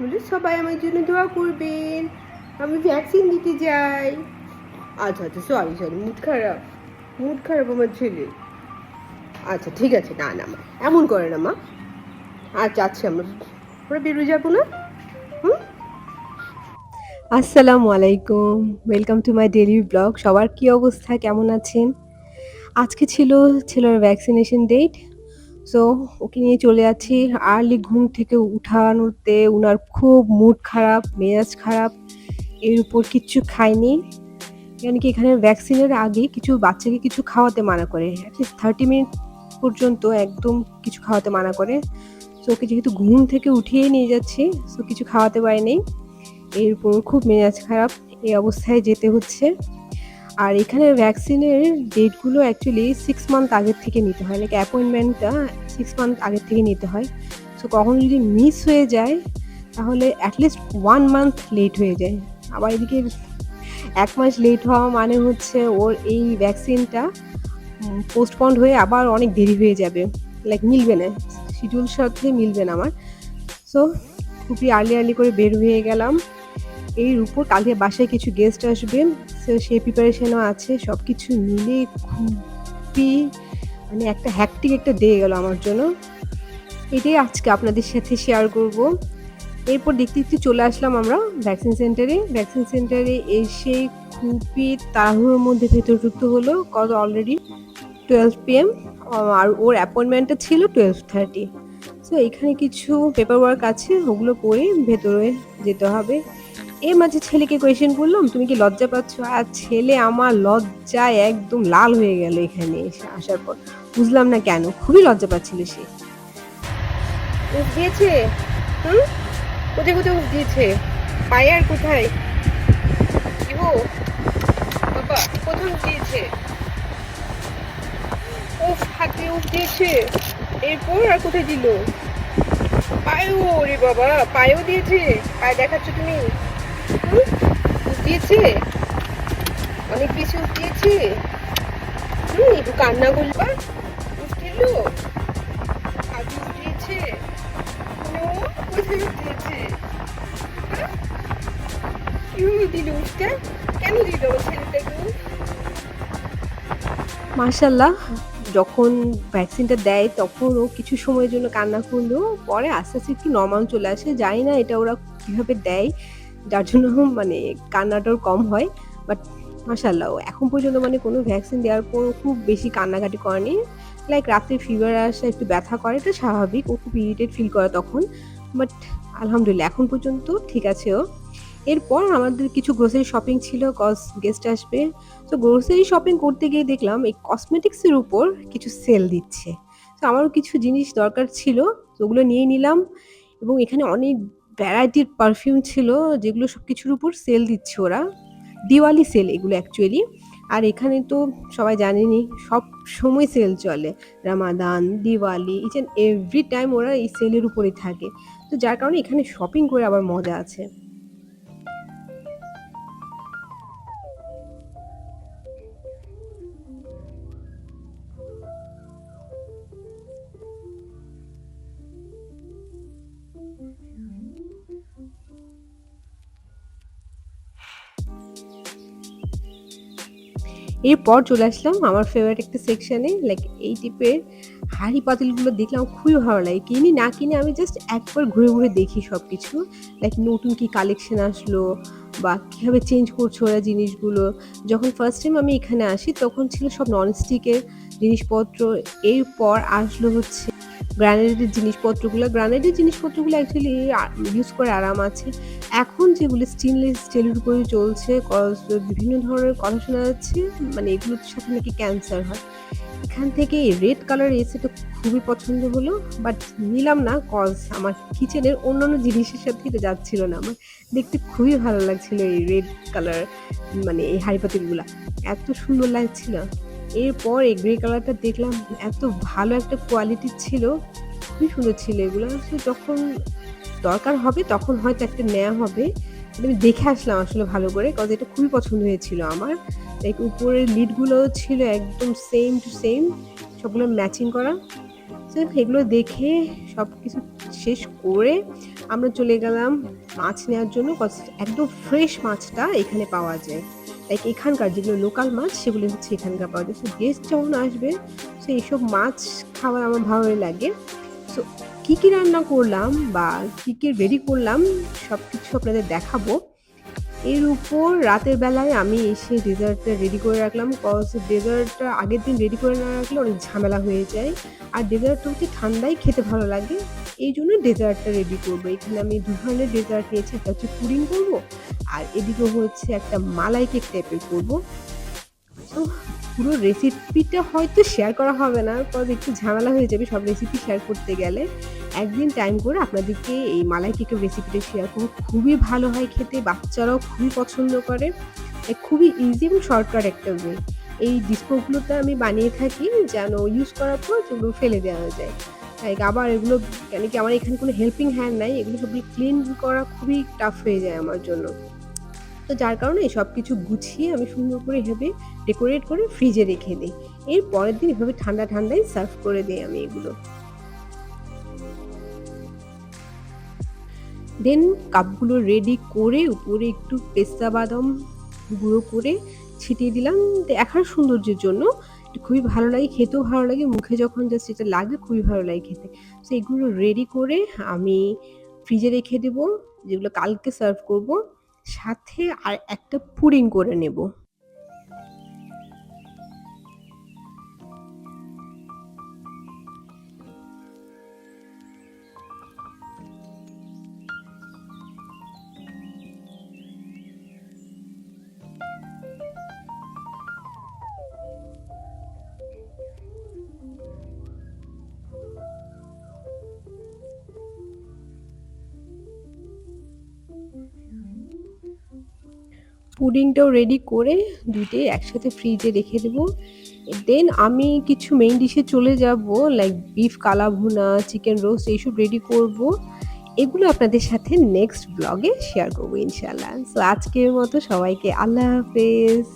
বলে, সবাই আমার জন্য দোয়া করবেন। আমি ভ্যাকসিন দিতে যাই। আচ্ছা আচ্ছা সরি সরি মুড খারাপ। মুড খারাপ আমার ছেলে। আচ্ছা ঠিক আছে, না না, মা, এমন করে না, মা। আচ্ছা আচ্ছা আমরা। আমরা বেরোয় যাব না? হুম? আসসালামু আলাইকুম। Welcome to my daily blog সবার কি অবস্থা? কেমন আছেন? আজকে ছিল ছেলের ভ্যাকসিনেশন ডেট সো ওকে নিয়ে চলে যাচ্ছি। আর্লি ঘুম থেকে উঠানোতে উনার খুব মুড খারাপ, মেজাজ খারাপ, এর উপর কিচ্ছু খায়নি। কেন কি এখানে ভ্যাকসিনের আগে কিছু বাচ্চাকে কিছু খাওয়াতে মানা করে। অ্যাটলিস্ট থার্টি মিনিট পর্যন্ত একদম কিছু খাওয়াতে মানা করে। সো ওকে যেহেতু ঘুম থেকে উঠিয়ে নিয়ে যাচ্ছি সো কিছু খাওয়াতে পারিনি। এর উপর খুব মেজাজ খারাপ, এই অবস্থায় যেতে হচ্ছে। আর এখানে ভ্যাকসিনের ডেটগুলো অ্যাকচুয়ালি সিক্স মান্থ আগের থেকে নিতে হয়। লাইক অ্যাপয়েন্টমেন্টটা সিক্স মান্থ আগের থেকে নিতে হয়। সো কখনো যদি মিস হয়ে যায়, তাহলে অ্যাটলিস্ট ওয়ান মান্থ লেট হয়ে যায়। আবার এদিকে এক মাস লেট হওয়া মানে হচ্ছে ওর এই ভ্যাকসিনটা পোস্টপন্ড হয়ে আবার অনেক দেরি হয়ে যাবে। লাইক মিলবে না। শিডিউল সাথে মিলবে না আমার। সো খুবই আর্লি আর্লি করে বের হয়ে গেলাম। এর উপর কালকে বাসায় কিছু গেস্ট আসবে। সো সেই প্রিপারেশনও আছে। সব কিছু মিলে খুবই মানে একটা হ্যাকটিক একটা দিয়ে গেল আমার জন্য। এটাই আজকে আপনাদের সাথে শেয়ার করব। এরপর দেখতে দেখতে চলে আসলাম আমরা ভ্যাকসিন সেন্টারে ভ্যাকসিন সেন্টারে এসে খুবই তাড়াহুড়োর মধ্যে ভেতর ঢুকতে হলো। কজ অলরেডি টুয়েলভ পিএম আর ওর অ্যাপয়েন্টমেন্টটা ছিল টুয়েলভ থার্টি সো এখানে কিছু পেপার ওয়ার্ক আছে, ওগুলো করে ভেতরে যেতে হবে। এর মাঝে ছেলেকে কোয়েশ্চেন করলাম, তুমি কি লজ্জা পাচ্ছ? আর ছেলে আমার লজ্জায় একদম লাল হয়ে গেল এখানে এসে আসার পর। বুঝলাম না কেন, খুবই লজ্জা পাচ্ছিল সে। দিয়েছে। হুম? কোথায় কোথায় দিয়েছে? পায়ে আর কোথায়? ইবো, বাবা, কোথায় দিয়েছে? উফ, হাতে উফ দিয়েছে। এরপর আর কোথায় দিল? পায়েও রে বাবা, পায়েও দিয়েছে। পায়ে দেখাচ্ছ তুমি? দিয়েছে। অনেক বেশি দিয়েছে। হুম, একটু কান্না করবা উফ দিল আগে নো কোথায় উফ দিয়েছে? হ্যাঁ? কীভাবে দিল উফটা কেন দিল ছেলেটাকে উফ মাশাল্লাহ যখন ভ্যাকসিনটা দেয় তখন ও কিছু সময়ের জন্য কান্না করলেও পরে আস্তে আস্তে একটু নর্মাল চলে আসে। জানি না এটা ওরা কীভাবে দেয়। যার জন্য মানে কান্নাটাও কম হয় বাট মাশাল্লাহ ও এখন পর্যন্ত মানে কোনো ভ্যাকসিন দেওয়ার পর খুব বেশি কান্নাকাটি করেনি। লাইক রাত্রে ফিভার আসে, একটু ব্যথা করে, এটা স্বাভাবিক, ও খুব ইরিটেড ফিল করে তখন। বাট আলহামদুলিল্লাহ, এখন পর্যন্ত ঠিক আছে ও। এরপর আমাদের কিছু গ্রোসারি শপিং ছিল কজ গেস্ট আসবে। তো গ্রোসারি শপিং করতে গিয়ে দেখলাম, এই কসমেটিক্সের উপর কিছু সেল দিচ্ছে। তো আমারও কিছু জিনিস দরকার ছিল, তো ওগুলো নিয়ে নিলাম। এবং এখানে অনেক ভ্যারাইটির পারফিউম ছিল, যেগুলো সব কিছুর উপর সেল দিচ্ছে ওরা। দিওয়ালি সেল এগুলো অ্যাকচুয়ালি আর এখানে তো সবাই জানেনি, সব সময় সেল চলে। Ramadan Diwali each and every time ওরা এই সেলের উপরে থাকে। তো যার কারণে এখানে শপিং করে আবার মজা আছে। এরপর চলে আসলাম আমার ফেভারিট একটা সেকশানে লাইক এই টাইপের হাঁড়ি পাতিলগুলো দেখলাম খুবই ভালো লাগে। কিনি না কিনে আমি জাস্ট একবার ঘুরে ঘুরে দেখি সব কিছু লাইক নতুন কি কালেকশন আসলো বা কীভাবে চেঞ্জ করছ ওরা জিনিসগুলো। যখন ফার্স্ট টাইম আমি এখানে আসি, তখন ছিল সব ননস্টিকের জিনিসপত্র। এরপর আসলো হচ্ছে গ্রানাইটের জিনিসপত্রগুলো গ্রানাইটের জিনিসপত্রগুলো অ্যাকচুয়ালি ইউজ করে আরাম আছে। এখন যেগুলো স্টেনলেস স্টিলের উপরে চলছে বিভিন্ন ধরনের কথা শোনা যাচ্ছে মানে এগুলোর সাথে নাকি ক্যান্সার হয়। এখান থেকে রেড কালার এসেটা খুবই পছন্দ হলো বাট নিলাম না কজ আমার কিচেনের অন্যান্য জিনিসের সাথে এটা যাচ্ছিল না আমার। দেখতে খুবই ভালো লাগছিল এই রেড কালার মানে এই হাড়িপাতিলগুলা। এত সুন্দর লাগছিল। এরপর এই গ্রে কালারটা দেখলাম, এত ভালো একটা কোয়ালিটির ছিল, খুবই সুন্দর ছিল এগুলো। যখন দরকার হবে, তখন হয়তো একটা নেওয়া হবে। আমি দেখে আসলাম আসলে ভালো করে কজ এটা খুবই পছন্দ হয়েছিল আমার। লাইক উপরের লিডগুলো ছিল একদম সেম টু সেম সবগুলো ম্যাচিং করা। তো এগুলো দেখে সব কিছু শেষ করে আমরা চলে গেলাম মাছ নেওয়ার জন্য একদম ফ্রেশ মাছটা এখানে পাওয়া যায়। লাইক এখানকার যেগুলো লোকাল মাছ, সেগুলো হচ্ছে এখানকার পাওয়া যায়। গেস্ট যখন আসবে সো এইসব মাছ খাবার আমার ভালোই লাগে। সো কী কী রান্না করলাম বা কী কী রেডি করলাম সব কিছু আপনাদের দেখাবো। এর উপর রাতের বেলায় আমি এসে ডেজার্টটা রেডি করে রাখলাম। কজ ডেজার্টটা আগের দিন রেডি করে না রাখলে অনেক ঝামেলা হয়ে যায়। আর ডেজার্টটা হচ্ছে ঠান্ডায় খেতে ভালো লাগে। এই জন্য ডেজার্টটা রেডি করব। এখানে আমি দু ধরনের ডেজার্ট নিয়েছি। একটা হচ্ছে পুডিং করব, আর এদিকে হচ্ছে একটা মালাই কেক টাইপের করব। তো পুরো রেসিপিটা হয়তো শেয়ার করা হবে না। কজ একটু ঝামেলা হয়ে যাবে সব রেসিপি শেয়ার করতে গেলে। একদিন টাইম করে আপনাদেরকে এই মালাই কেকের রেসিপিটা শেয়ার করব। খুবই ভালো হয় খেতে, বাচ্চারাও খুবই পছন্দ করে। খুবই ইজি এবং শর্টকাট একটা ওয়ে। এই ডিস্পোগুলোতে আমি বানিয়ে থাকি যেন ইউজ করার পর যেগুলো ফেলে দেওয়া যায়। লাইক আবার এগুলো কেন কি আমার এখানে কোনো হেল্পিং হ্যান্ড নাই। এগুলো সবগুলো ক্লিন করা খুবই টাফ হয়ে যায় আমার জন্য। তো যার কারণে এই সব কিছু গুছিয়ে আমি সুন্দর করে এভাবে ডেকোরেট করে ফ্রিজে রেখে দিই এর পরের দিন এভাবে ঠান্ডা, ঠান্ডায় সার্ভ করে দিই আমি এগুলো। দেন কাপগুলো রেডি করে উপরে একটু পেস্তা বাদাম গুঁড়ো করে ছিটিয়ে দিলাম দেখার সৌন্দর্যের জন্য। খুবই ভালো লাগে, খেতেও ভালো লাগে। মুখে যখন জাস্ট এটা লাগে খুবই ভালো লাগে খেতে। তো এগুলো রেডি করে আমি ফ্রিজে রেখে দেবো যেগুলো কালকে সার্ভ করব। সাথে আর একটা পুডিং করে নেব। পুডিংটাও রেডি করে দুইটাই একসাথে ফ্রিজে রেখে দেবো দেন আমি কিছু মেইন ডিশে চলে যাব লাইক বিফ কালা ভুনা, চিকেন রোস্ট এইসব রেডি করব। এগুলো আপনাদের সাথে নেক্সট ব্লগে শেয়ার করব ইনশাল্লাহ সো আজকের মতো সবাইকে আল্লাহ হাফেজ।